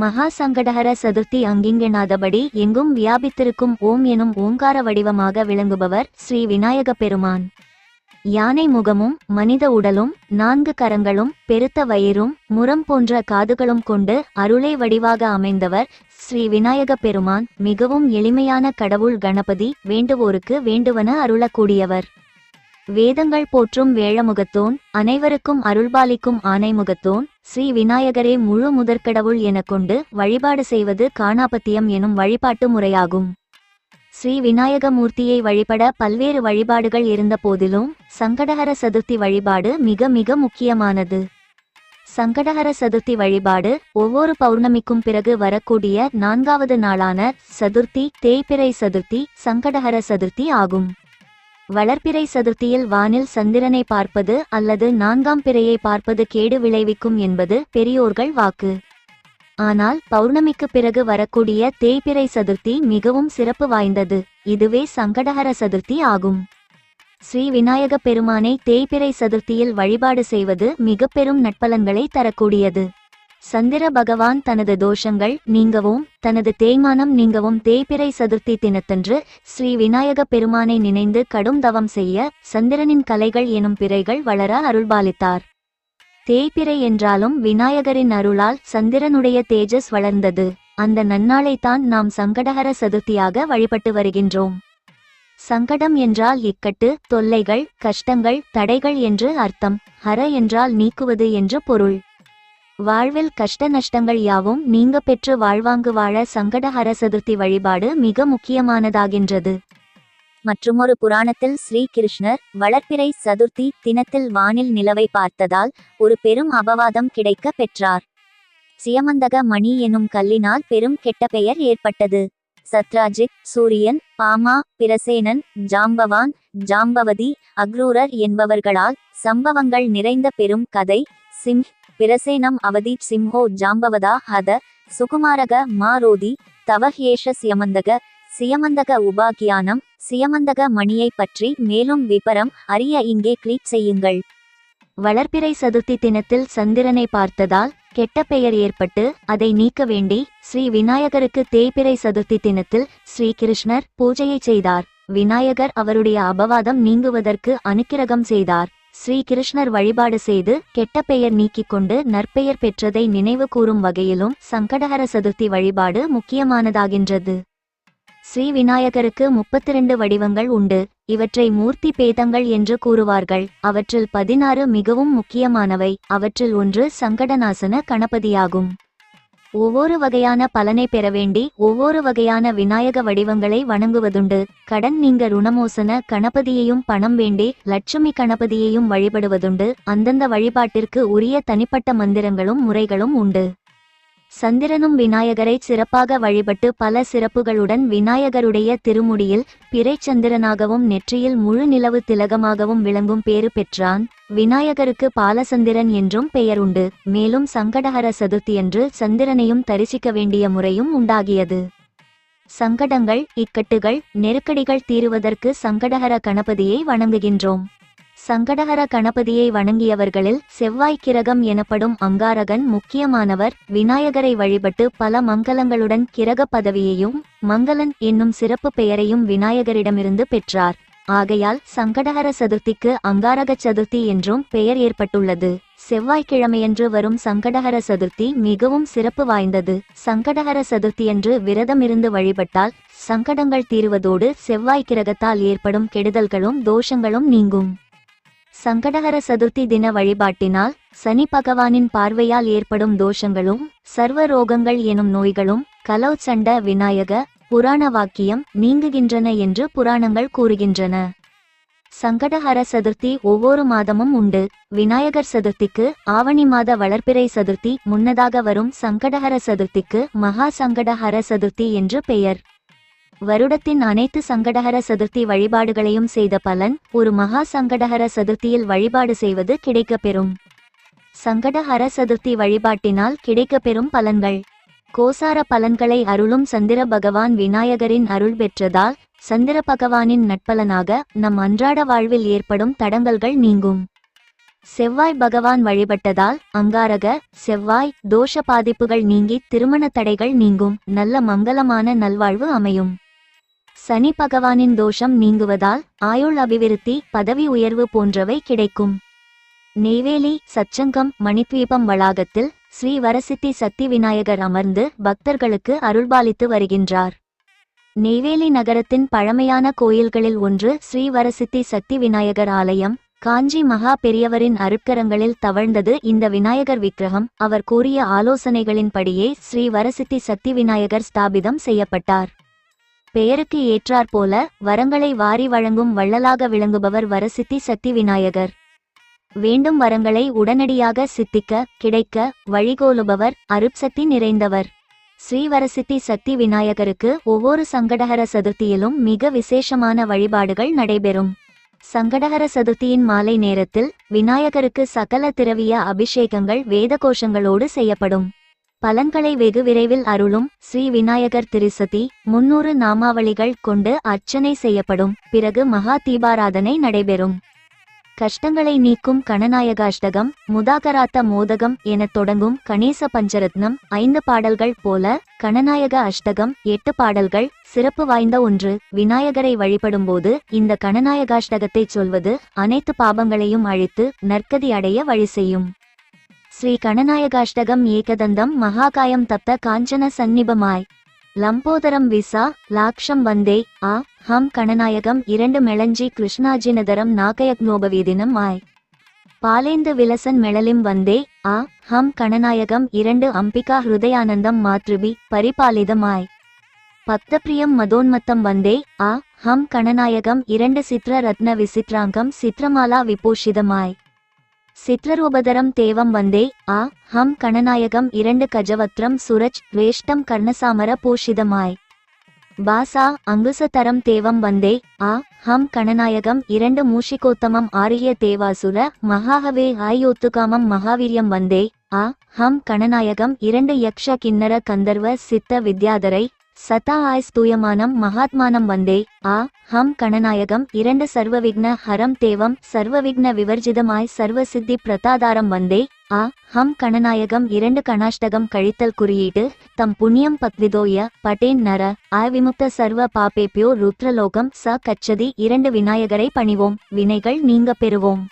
மகா சங்கடஹர சதுர்த்தி அங்கிங்கெனாதபடி எங்கும் வியாபித்திருக்கும் ஓம் எனும் ஓங்கார வடிவமாக விளங்குபவர் ஸ்ரீ விநாயக பெருமான். யானை முகமும் மனித உடலும் நான்கு கரங்களும் பெருத்த வயிறும் முரம் போன்ற காதுகளும் கொண்டு அருளை வடிவாக அமைந்தவர் ஸ்ரீ விநாயக பெருமான். மிகவும் எளிமையான கடவுள் கணபதி வேண்டுவோருக்கு வேண்டுவன அருளக்கூடியவர். வேதங்கள் போற்றும் வேழமுகத்தோன் அனைவருக்கும் அருள்பாலிக்கும் ஆனைமுகத்தோன் ஸ்ரீ விநாயகரே முழு முதற்கடவுள் எனக் கொண்டு வழிபாடு செய்வது காணாபத்தியம் எனும் வழிபாட்டு முறையாகும். ஸ்ரீ விநாயக மூர்த்தியை வழிபட பல்வேறு வழிபாடுகள் இருந்த போதிலும் சங்கடஹர சதுர்த்தி வழிபாடு மிக மிக முக்கியமானது. சங்கடஹர சதுர்த்தி வழிபாடு ஒவ்வொரு பௌர்ணமிக்கும் பிறகு வரக்கூடிய நான்காவது நாளான சதுர்த்தி தேய்பிறை சதுர்த்தி சங்கடஹர சதுர்த்தி ஆகும். வளர்ப்பிறை சதுர்த்தியில் வானில் சந்திரனை பார்ப்பது அல்லது நான்காம் பிறையை பார்ப்பது கேடு விளைவிக்கும் என்பது பெரியோர்கள் வாக்கு. ஆனால் பௌர்ணமிக்கு பிறகு வரக்கூடிய தேய்பிறை சதுர்த்தி மிகவும் சிறப்பு வாய்ந்தது. இதுவே சங்கடஹர சதுர்த்தி ஆகும். ஸ்ரீ விநாயக பெருமானை தேய்பிறை சதுர்த்தியில் வழிபாடு செய்வது மிக பெரும் நட்பலன்களை தரக்கூடியது. சந்திர பகவான் தனது தோஷங்கள் நீங்கவும் தனது தேய்மானம் நீங்கவும் தேய்பிறை சதுர்த்தி தினத்தன்று ஸ்ரீ விநாயக பெருமானை நினைந்து கடும் தவம் செய்ய சந்திரனின் கலைகள் எனும் பிறைகள் வளர அருள்பாலித்தார். தேய்பிறை என்றாலும் விநாயகரின் அருளால் சந்திரனுடைய தேஜஸ் வளர்ந்தது. அந்த நன்னாளைத்தான் நாம் சங்கடகர சதுர்த்தியாக வழிபட்டு வருகின்றோம். சங்கடம் என்றால் இக்கட்டு தொல்லைகள் கஷ்டங்கள் தடைகள் என்று அர்த்தம். ஹர என்றால் நீக்குவது என்று பொருள். வாழ்வில் கஷ்ட நஷ்டங்கள் யாவும் நீங்க பெற்று வாழ்வாங்கு வாழ சங்கடஹர சதுர்த்தி வழிபாடு மிக முக்கியமானதாகின்றது. மற்றுமொரு புராணத்தில் ஸ்ரீ கிருஷ்ணர் வளர்ப்பிறை சதுர்த்தி தினத்தில் வானில் நிலவை பார்த்ததால் ஒரு பெரும் அபவாதம் கிடைக்க பெற்றார். சியமந்தக மணி எனும் கல்லினால் பெரும் கெட்ட பெயர் ஏற்பட்டது. சத்ராஜித் சூரியன் பாமா பிரசேனன் ஜாம்பவான் ஜாம்பவதி அக்ரூரர் என்பவர்களால் சம்பவங்கள் நிறைந்த பெரும் கதை சிம் பிரசேனம் அவதீப் சிம்ஹோ ஜாம்பவதா ஹத சுகுமாரக மாரோதி தவஹேஷ சியமந்தக சியமந்தக உபாகியானம் சியமந்தக மணியை பற்றி மேலும் விபரம் அறிய இங்கே கிளிக் செய்யுங்கள். வளர்பிறை சதுர்த்தி தினத்தில் சந்திரனை பார்த்ததால் கெட்ட பெயர் ஏற்பட்டு அதை நீக்க வேண்டி ஸ்ரீ விநாயகருக்கு தேய்பிறை சதுர்த்தி தினத்தில் ஸ்ரீ கிருஷ்ணர் பூஜையை செய்தார். விநாயகர் அவருடைய அபவாதம் நீங்குவதற்கு அனுக்கிரகம் செய்தார். ஸ்ரீ கிருஷ்ணர் வழிபாடு செய்து கெட்ட பெயர் நீக்கிக் கொண்டு நற்பெயர் பெற்றதை நினைவு கூறும் வகையிலும் சங்கடஹர சதுர்த்தி வழிபாடு முக்கியமானதாகின்றது. ஸ்ரீ விநாயகருக்கு முப்பத்திரண்டு வடிவங்கள் உண்டு. இவற்றை மூர்த்தி பேதங்கள் என்று கூறுவார்கள். அவற்றில் பதினாறு மிகவும் முக்கியமானவை. அவற்றில் ஒன்று சங்கடநாசன கணபதியாகும். ஒவ்வொரு வகையான பலனை பெற வேண்டி ஒவ்வொரு வகையான விநாயக வடிவங்களை வணங்குவதுண்டு. கடன் நீங்க ருணமோசன கணபதியையும் பணம் வேண்டி லட்சுமி கணபதியையும் வழிபடுவதுண்டு. அந்தந்த வழிபாட்டிற்கு உரிய தனிப்பட்ட மந்திரங்களும் முறைகளும் உண்டு. சந்திரனும் விநாயகரை சிறப்பாக வழிபட்டு பல சிறப்புகளுடன் விநாயகருடைய திருமுடியில் பிறைச்சந்திரனாகவும் நெற்றியில் முழு நிலவு திலகமாகவும் விளங்கும் பேறு பெற்றான். விநாயகருக்கு பாலசந்திரன் என்றும் பெயர் உண்டு மேலும் சங்கடஹர சதுர்த்தியன்று சந்திரனையும் தரிசிக்க வேண்டிய முறையும் உண்டாகியது. சங்கடங்கள் இக்கட்டுகள் நெருக்கடிகள் தீருவதற்கு சங்கடஹர கணபதியை வணங்குகின்றோம். சங்கடஹர கணபதியை வணங்கியவர்களில் செவ்வாய் கிரகம் எனப்படும் அங்காரகன் முக்கியமானவர். விநாயகரை வழிபட்டு பல மங்களங்களுடன் கிரக பதவியையும் மங்களன் என்னும் சிறப்பு பெயரையும் விநாயகரிடமிருந்து பெற்றார். ஆகையால் சங்கடஹர சதுர்த்திக்கு அங்காரக சதுர்த்தி என்றும் பெயர் ஏற்பட்டுள்ளது. செவ்வாய்க்கிழமையன்று வரும் சங்கடஹர சதுர்த்தி மிகவும் சிறப்பு வாய்ந்தது. சங்கடஹர சதுர்த்தியன்று விரதமிருந்து வழிபட்டால் சங்கடங்கள் தீருவதோடு செவ்வாய் கிரகத்தால் ஏற்படும் கெடுதல்களும் தோஷங்களும் நீங்கும். சங்கடஹர சதுர்த்தி தின வழிபாட்டினால் சனி பகவானின் பார்வையால் ஏற்படும் தோஷங்களும் சர்வ ரோகங்கள் எனும் நோய்களும் கலௌச்சண்ட விநாயக புராண வாக்கியம் நீங்குகின்றன என்று புராணங்கள் கூறுகின்றன. சங்கடஹர சதுர்த்தி ஒவ்வொரு மாதமும் உண்டு. விநாயகர் சதுர்த்திக்கு ஆவணி மாத வளர்ப்பிறை சதுர்த்தி முன்னதாக வரும் சங்கடஹர சதுர்த்திக்கு மகா சங்கடஹர சதுர்த்தி என்று பெயர். வருடத்தின் அனைத்து சங்கடஹர சதுர்த்தி வழிபாடுகளையும் செய்த பலன் ஒரு மகா சங்கடஹர சதுர்த்தியில் வழிபாடு செய்வது கிடைக்கப்பெறும். சங்கடஹர சதுர்த்தி வழிபாட்டினால் கிடைக்கப்பெறும் பலன்கள். கோசார பலன்களை அருளும் சந்திர பகவான் விநாயகரின் அருள் பெற்றதால் சந்திர பகவானின் நட்பலனாக நம் அன்றாட வாழ்வில் ஏற்படும் தடங்கல்கள் நீங்கும். செவ்வாய் பகவான் வழிபட்டதால் அங்காரக செவ்வாய் தோஷ பாதிப்புகள் நீங்கி திருமண தடைகள் நீங்கும். நல்ல மங்களமான நல்வாழ்வு அமையும். சனி பகவானின் தோஷம் நீங்குவதால் ஆயுள் அபிவிருத்தி பதவி உயர்வு போன்றவை கிடைக்கும். நெய்வேலி சச்சங்கம் மணித்வீபம் வளாகத்தில் ஸ்ரீ வரசித்தி சக்தி விநாயகர் அமர்ந்து பக்தர்களுக்கு அருள்பாலித்து வருகின்றார். நெய்வேலி நகரத்தின் பழமையான கோயில்களில் ஒன்று ஸ்ரீ வரசித்தி சக்தி விநாயகர் ஆலயம் காஞ்சி மகா பெரியவரின் அருட்கரங்களில் தவழ்ந்தது இந்த விநாயகர் விக்கிரகம். அவர் கூறிய ஆலோசனைகளின்படியே ஸ்ரீ வரசித்தி சக்தி விநாயகர் ஸ்தாபிதம் செய்யப்பட்டார். பெயருக்கு ஏற்றாற்போல வரங்களை வாரி வழங்கும் வள்ளலாக விளங்குபவர் வரசித்தி சக்தி விநாயகர் வேண்டும் வரங்களை உடனடியாக சித்திக்க கிடைக்க வழிகோலுபவர் அருப்சக்தி நிறைந்தவர். ஸ்ரீவரசித்தி சக்தி விநாயகருக்கு ஒவ்வொரு சங்கடகர சதுர்த்தியிலும் மிக விசேஷமான வழிபாடுகள் நடைபெறும். சங்கடகர சதுர்த்தியின் மாலை நேரத்தில் விநாயகருக்கு சகல திரவிய அபிஷேகங்கள் வேத கோஷங்களோடு செய்யப்படும். பலன்களை வெகு விரைவில் அருளும் ஸ்ரீ விநாயகர் திருசதி முன்னூறு நாமாவளிகள் கொண்டு அர்ச்சனை செய்யப்படும். பிறகு மகா தீபாராதனை நடைபெறும். கஷ்டங்களை நீக்கும் கணநாயகாஷ்டகம் முதாகராத்த மோதகம் எனத் தொடங்கும் கணேச பஞ்சரத்னம் ஐந்து பாடல்கள் போல கணநாயக அஷ்டகம் எட்டு பாடல்கள் சிறப்பு வாய்ந்த ஒன்று. விநாயகரை வழிபடும்போது இந்த கணநாயகாஷ்டகத்தை சொல்வது அனைத்து பாபங்களையும் அழித்து நற்கதி அடைய வழி செய்யும். ஸ்ரீ கணநாயகாஷ்டகம் ஏகதந்தம் மகாகாயம் தப்த காஞ்சன சந்நிபமாய். லம்போதரம் விசா லாக்ஷம் வந்தே ஆ ஹம் கணநாயகம் இரண்டு மெளஞ்சி கிருஷ்ணாஜினதரம் நாகயக்னோபவீதினம் ஆய். பாலேந்து விலசன் மெளலிம் வந்தே ஆ ஹம் கணநாயகம் இரண்டு அம்பிகா ஹிருதயானந்தம் மாத்ருபி பரிபாலிதமாய் பக்தப்பிரியம் மதோன்மத்தம் வந்தே ஆ ஹம் கணநாயகம் இரண்டு சித்ர ரத்ன விசித்ராங்கம் சித்ரமாலா விபூஷிதமாய். சித்ரரூபதரம் தேவம் வந்தே ஆ ஹம் கணநாயகம் இரண்டு கஜவத்ரம் சுரஜ் வேஷ்டம் கர்ணசாமர பூஷிதமாய். பாசா அங்குசதரம் தேவம் வந்தே ஆ ஹம் கணநாயகம் இரண்டு மூஷிகோத்தமம் ஆரிய தேவாசுர மகாஹவே ஆயோத்துகாமம் மகாவீரியம் வந்தே ஆ ஹம் கணநாயகம் இரண்டு யக்ஷ கிண்ணர கந்தர்வ சித்த வித்யாதரை சதா ஆய்ஸ் தூயமானம் மகாத்மானம் வந்தே. ஆ ஹம் கணநாயகம் இரண்டு சர்வவிக்ன ஹரம் தேவம் சர்வவிக்ன விவர்ஜிதமாய் சர்வ சித்தி பிரதாதாரம் வந்தே. ஆ ஹம் கணநாயகம் இரண்டு கணாஷ்டகம் கழித்தல் குறியீடு தம் புண்ணியம் பத்விதோய பட்டேன் நர ஆய்விமுக்த சர்வ பாபேபியோ ருத்ரலோகம் ச கச்சதி இரண்டு விநாயகரை பணிவோம் வினைகள் நீங்க பெறுவோம்.